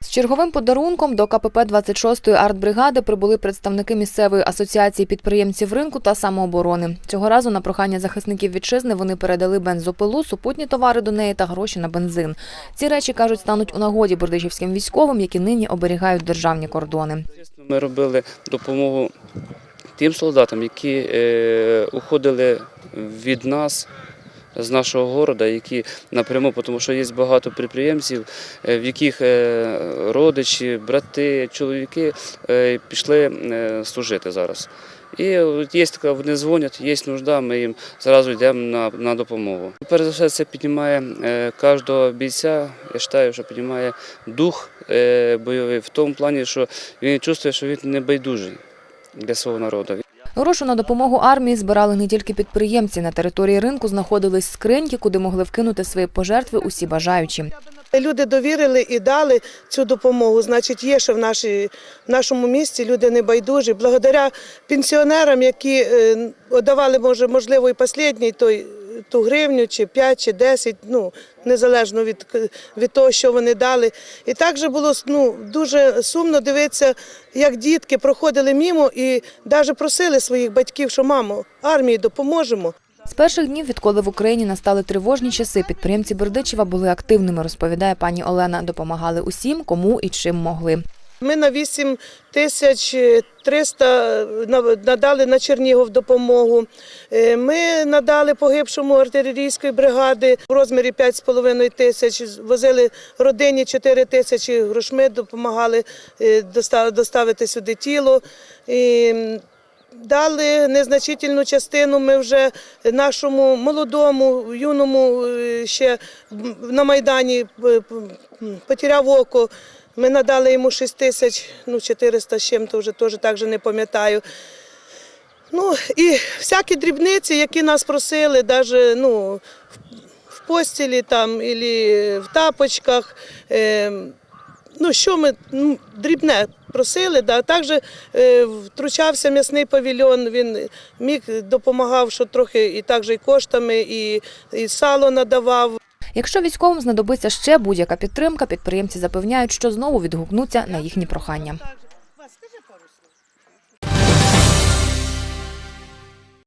З черговим подарунком до КПП 26-ї артбригади прибули представники місцевої асоціації підприємців ринку та самооборони. Цього разу на прохання захисників вітчизни вони передали бензопилу, супутні товари до неї та гроші на бензин. Ці речі кажуть стануть у нагоді бердичівським військовим, які нині оберігають державні кордони. Ми робили допомогу тим солдатам, які е, уходили від нас. З нашого міста, які напряму, тому що є багато підприємців, е, в яких е, родичі, брати, чоловіки е, пішли служити зараз. І є така, вони дзвонять, є нужда, ми їм зразу йдемо на, на допомогу. Перш за все, це піднімає кожного бійця. Я вважаю, що піднімає дух бойовий в тому плані, що він чувствує, що він не байдужий для свого народу. Грошу на допомогу армії збирали не тільки підприємці. На території ринку знаходились скриньки, куди могли вкинути свої пожертви усі бажаючі. Люди довірили і дали цю допомогу. Значить, є ще в, нашій, в нашому місті люди небайдужі. Благодаря пенсіонерам, які е, давали, може, можливо, і останній той. Ту гривню, чи 5, чи 10, ну незалежно від, від того, що вони дали. І також було ну, дуже сумно дивитися, як дітки проходили мімо і навіть просили своїх батьків, що мамо, армії допоможемо. З перших днів, відколи в Україні настали тривожні часи, підприємці Бердичева були активними, розповідає пані Олена. Допомагали усім, кому і чим могли. Ми на 8 тисяч 300 надали на Чернігов допомогу. Е, Ми надали погибшому артилерійської бригади в розмірі 5,5 тисяч. Возили родині 4 тисячі грошми, допомагали е, доставити сюди тіло. І Дали незначительну частину ми вже нашому молодому, юному е, ще на Майдані потеряв око. Ми надали йому 6 тисяч, ну 400 з чим-то вже теж так же не пам'ятаю. Ну і всякі дрібниці, які нас просили, навіть ну, в- постілі там, або в тапочках. Е, ну, що ми ну, дрібне просили, да. також е, втручався м'ясний павільйон, він міг допомагав, що трохи і також і коштами, і, і сало надавав. Якщо військовим знадобиться ще будь-яка підтримка, підприємці запевняють, що знову відгукнуться на їхні прохання.